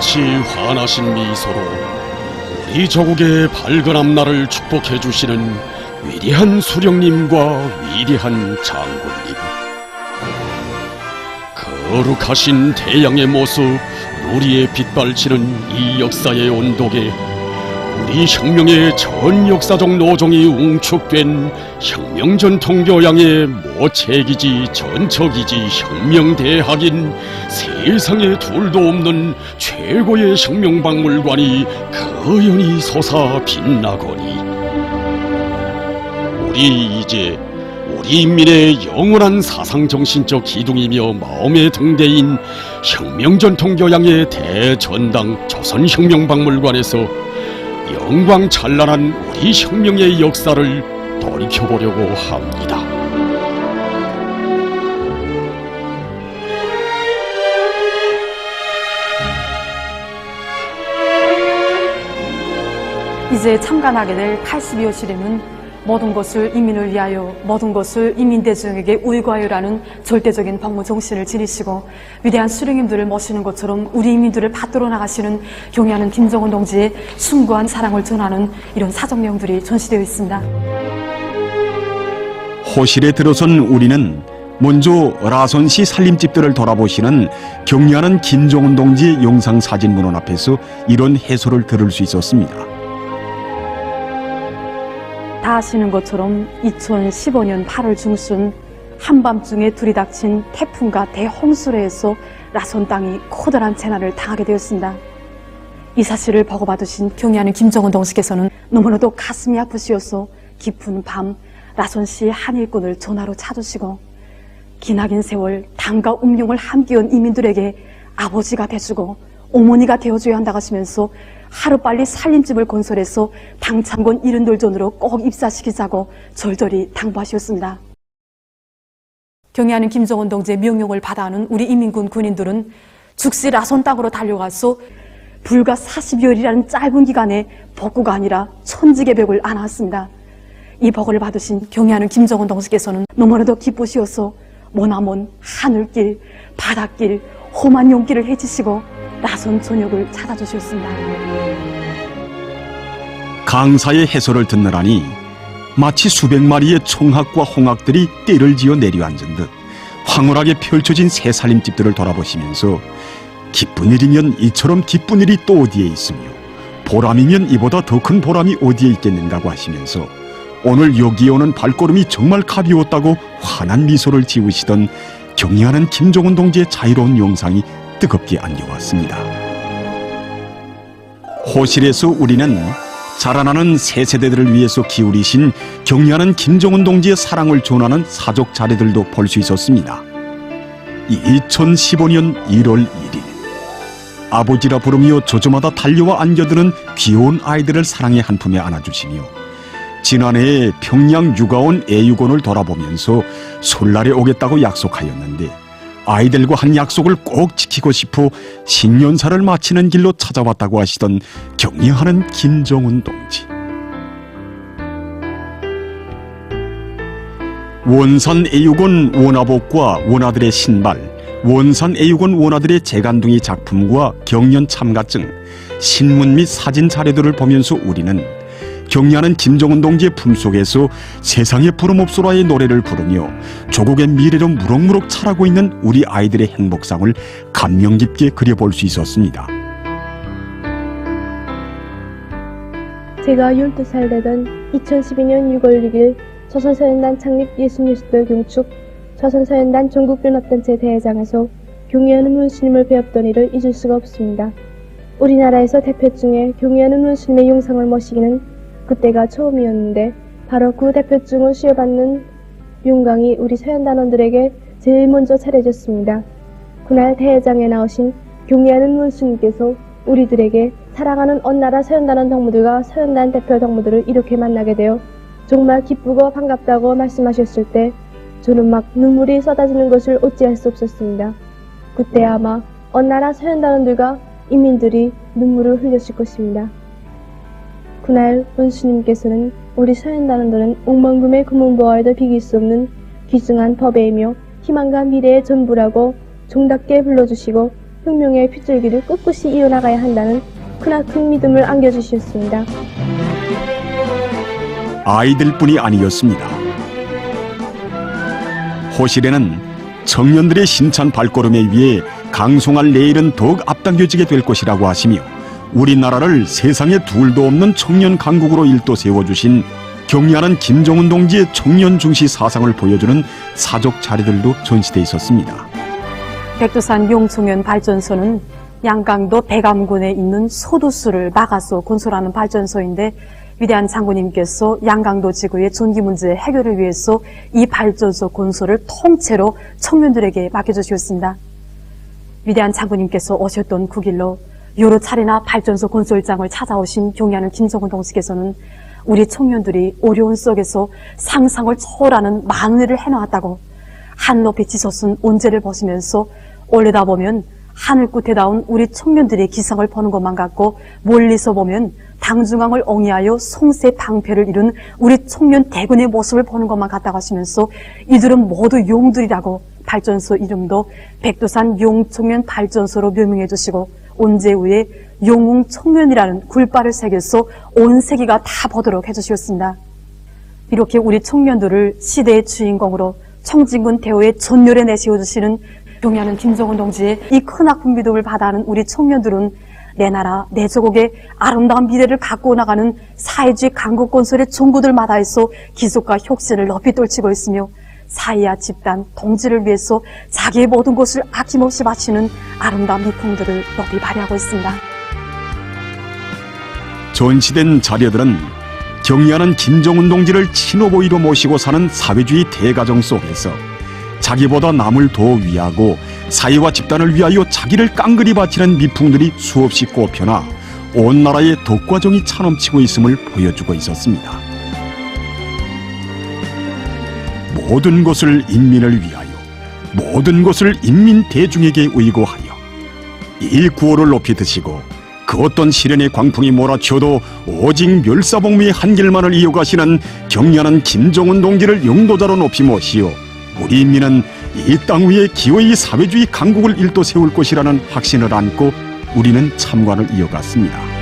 마치 환하신 미소로 우리 조국의 밝은 앞날을 축복해 주시는 위대한 수령님과 위대한 장군님. 거룩하신 태양의 모습, 누리에 빛발치는 이 역사의 온도계, 우리 혁명의 전 역사적 노정이 웅축된 혁명 전통 교양의 모체기지 전처기지 혁명대학인 세상에 둘도 없는 최고의 혁명박물관이 거연히 솟아 빛나거니. 우리 이제 우리 인민의 영원한 사상 정신적 기둥이며 마음의 등대인 혁명 전통 교양의 대전당 조선혁명박물관에서 영광 찬란한 우리 혁명의 역사를 돌이켜보려고 합니다. 이제 참관하게 될 82호 시대는 모든 것을 인민을 위하여 모든 것을 인민 대중에게 우유과유라는 절대적인 박무 정신을 지니시고 위대한 수령님들을 모시는 것처럼 우리 인민들을 받들어 나가시는 경애하는 김정은 동지의 숭고한 사랑을 전하는 이런 사정령들이 전시되어 있습니다. 호실에 들어선 우리는 먼저 라손시 살림집들을 돌아보시는 경리하는 김종훈 동지의 영상 사진 문헌 앞에서 이런 해설을 들을 수 있었습니다. 다 아시는 것처럼 2015년 8월 중순 한밤중에 들이닥친 태풍과 대홍수로 해서 라손 땅이 커다란 재난을 당하게 되었습니다. 이 사실을 보고받으신 경의하는 김정은 동지께서는 너무나도 가슴이 아프시어서 깊은 밤 라손시 한 일꾼을 전화로 찾으시고 기나긴 세월 당과 음용을 함께한 이민들에게 아버지가 돼주고 어머니가 되어줘야 한다고 하시면서 하루빨리 살림집을 건설해서 당창건 이른돌전으로 꼭 입사시키자고 절절히 당부하셨습니다. 경애하는 김정은 동지의 명령을 받아하는 우리 이민군 군인들은 즉시 라손 땅으로 달려가서 불과 40여일이라는 짧은 기간에 복구가 아니라 천직의 벽을 안았습니다. 이 복을 받으신 경애하는 김정은 동지께서는 너무나도 기쁘시어서 머나먼 하늘길, 바닷길, 험한 용길을 헤치시고 라손 전역을 찾아주셨습니다. 강사의 해설을 듣느라니 마치 수백 마리의 총학과 홍학들이 떼를 지어 내려앉은 듯 황홀하게 펼쳐진 새 살림집들을 돌아보시면서 기쁜 일이면 이처럼 기쁜 일이 또 어디에 있으며 보람이면 이보다 더 큰 보람이 어디에 있겠는가고 하시면서 오늘 여기에 오는 발걸음이 정말 가벼웠다고 환한 미소를 지으시던 경의하는 김종훈 동지의 자유로운 영상이 뜨겁게 안겨왔습니다. 호실에서 우리는 자라나는 새 세대들을 위해서 기울이신 경의하는 김정은 동지의 사랑을 전하는 사족 자리들도 볼 수 있었습니다. 2015년 1월 1일 아버지라 부르며 조조마다 달려와 안겨드는 귀여운 아이들을 사랑의 한 품에 안아주시며 지난해에 평양 육아원 애육원을 돌아보면서 설날에 오겠다고 약속하였는데 아이들과 한 약속을 꼭 지키고 싶어 신년사를 마치는 길로 찾아왔다고 하시던 격려하는 김정은 동지. 원산 애육원 원아복과 원아들의 신발, 원산 애육원 원아들의 재간둥이 작품과 경연 참가증, 신문 및 사진 자료들을 보면서 우리는 경리하는 김정은 동지의 품속에서 세상의 부름없소라의 노래를 부르며 조국의 미래로 무럭무럭 자라고 있는 우리 아이들의 행복상을 감명 깊게 그려볼 수 있었습니다. 제가 12살 되던 2012년 6월 6일 조선서연단 창립 66돌 경축 조선서연단 전국연합단체 대회장에서 경의하는 문스님을 배웠던 일을 잊을 수가 없습니다. 우리나라에서 대표 중에 경의하는 문스님의 영상을 모시기는 그때가 처음이었는데 바로 그 대표증을 수여받는 영광이 우리 서연단원들에게 제일 먼저 차려졌습니다. 그날 대회장에 나오신 경의하는 문스님께서 우리들에게 사랑하는 언나라 서연단원 동무들과 서연단 대표 동무들을 이렇게 만나게 되어 정말 기쁘고 반갑다고 말씀하셨을 때 저는 막 눈물이 쏟아지는 것을 어찌할 수 없었습니다. 그때 아마 언나라 서연단원들과 인민들이 눈물을 흘렸을 것입니다. 그날 원수님께서는 우리 서연단원들은 옥만금의 금은보화에도 비길 수 없는 귀중한 법배이며 희망과 미래의 전부라고 정답게 불러주시고 혁명의 핏줄기를 꿋꿋이 이어나가야 한다는 크나큰 믿음을 안겨주셨습니다. 아이들뿐이 아니었습니다. 호실에는 청년들의 신찬 발걸음에 의해 강송할 내일은 더욱 앞당겨지게 될 것이라고 하시며 우리나라를 세상에 둘도 없는 청년 강국으로 일도 세워주신 경리하는 김정은 동지의 청년 중시 사상을 보여주는 사적 자료들도 전시돼 있었습니다. 백두산 용청년 발전소는 양강도 백암군에 있는 소두수를 막아서 건설하는 발전소인데 위대한 장군님께서 양강도 지구의 전기 문제 해결을 위해서 이 발전소 건설을 통째로 청년들에게 맡겨주셨습니다. 위대한 장군님께서 오셨던 그 길로 여러 차례나 발전소 건설장을 찾아오신 경의하는 김정은 동지께서는 우리 청년들이 어려운 속에서 상상을 초월하는 많은 일을 해놓았다고 한 높이 치솟은 온재를 보시면서 올려다 보면 하늘 끝에 닿은 우리 청년들의 기상을 보는 것만 같고 멀리서 보면 당중앙을 옹이하여 송세 방패를 이룬 우리 청년 대군의 모습을 보는 것만 같다고 하시면서 이들은 모두 용들이라고 발전소 이름도 백두산 용청년 발전소로 묘명해 주시고 온제 후에 용웅 청년이라는 굴발을 새겨서 온 세계가 다 보도록 해주셨습니다. 이렇게 우리 청년들을 시대의 주인공으로 청진군 대우의 전열에 내세워주시는 경의하는 김정은 동지의 이 크나큰 믿음을 받아하는 우리 청년들은 내 나라, 내 조국의 아름다운 미래를 갖고 나가는 사회주의 강국 건설의 종구들마다에서 기속과 혁신을 높이 떨치고 있으며 사회와 집단, 동지를 위해서 자기의 모든 것을 아낌없이 바치는 아름다운 미풍들을 높이 발휘하고 있습니다. 전시된 자료들은 경의하는 김정은 동지를 친오보이로 모시고 사는 사회주의 대가정 속에서 자기보다 남을 더 위하고 사회와 집단을 위하여 자기를 깡그리 바치는 미풍들이 수없이 꼽혀나 온 나라에 덕과 정이 차넘치고 있음을 보여주고 있었습니다. 모든 것을 인민을 위하여 모든 것을 인민 대중에게 의고하여 이 구호를 높이 드시고 그 어떤 시련의 광풍이 몰아쳐도 오직 멸사복무의 한 길만을 이어가시는 경려하는 김정은 동지를 영도자로 높이 모시어 우리 인민은 이 땅 위에 기어이 사회주의 강국을 일도 세울 것이라는 확신을 안고 우리는 참관을 이어갔습니다.